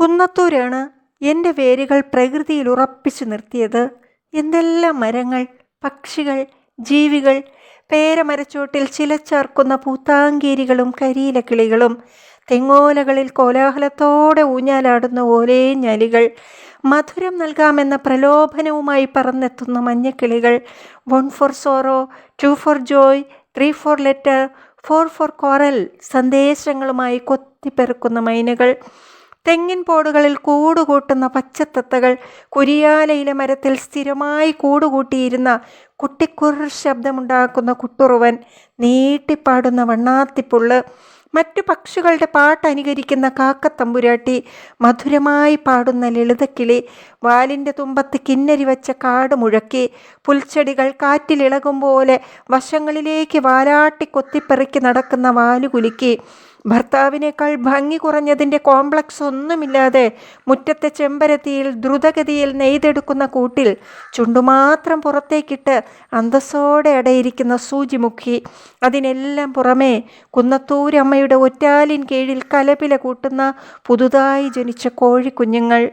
കുന്നത്തൂരാണ് എന്റെ വേരുകൾ പ്രകൃതിയിൽ ഉറപ്പിച്ചു നിർത്തിയത്. എന്തെല്ലാം മരങ്ങൾ പക്ഷികൾ ജീവികൾ പേരമരച്ചോട്ടിൽ ചിലച്ചാർക്കുന്ന പൂത്താങ്കേരികളും കരിയിലക്കിളികളും തെങ്ങോലകളിൽ കോലാഹലത്തോടെ ഊഞ്ഞാലാടുന്ന ഓലേഞ്ഞലികൾ മധുരം നൽകാമെന്ന പ്രലോഭനവുമായി പറന്നെത്തുന്ന മഞ്ഞക്കിളികൾ one for sorrow two for joy three for letter four for coral സന്ദേശങ്ങളുമായി കൊത്തിപ്പെറുക്കുന്ന മൈനകൾ തെങ്ങിൻ പോടുകളിൽ കൂടുകൂട്ടുന്ന പച്ചത്തത്തകൾ കുരിയാലയിലെ മരത്തിൽ സ്ഥിരമായി കൂടുകൂട്ടിയിരുന്ന കുട്ടിക്കുർ ശബ്ദമുണ്ടാക്കുന്ന കുട്ടുറുവൻ നീട്ടിപ്പാടുന്ന വണ്ണാത്തിപ്പുള്ള് മറ്റു പക്ഷികളുടെ പാട്ട് അനുകരിക്കുന്ന കാക്കത്തമ്പുരാട്ടി മധുരമായി പാടുന്ന ലളിതക്കിളി വാലിന്റെ തുമ്പത്ത് കിന്നരി വച്ച കാട് മുഴക്കി പുൽച്ചെടികൾ കാറ്റിലിളകും പോലെ വശങ്ങളിലേക്ക് വാലാട്ടി കൊത്തിപ്പെറുക്കി നടക്കുന്ന വാലുകുലുക്കി ഭർത്താവിനേക്കാൾ ഭംഗി കുറഞ്ഞതിന്റെ കോംപ്ലക്സ് ഒന്നുമില്ലാതെ മുറ്റത്തെ ചെമ്പരത്തിയിൽ ദ്രുതഗതിയിൽ നെയ്തെടുക്കുന്ന കൂട്ടിൽ ചുണ്ടുമാത്രം പുറത്തേക്കിട്ട് അന്തസ്സോടെ അടയിരിക്കുന്ന സൂചിമുഖി. അതിനെല്ലാം പുറമേ കുന്നത്തൂരമ്മയുടെ ഒറ്റാലിൻ കീഴിൽ കലപില കൂട്ടുന്ന പുതുതായി ജനിച്ച കോഴിക്കുഞ്ഞുങ്ങൾ.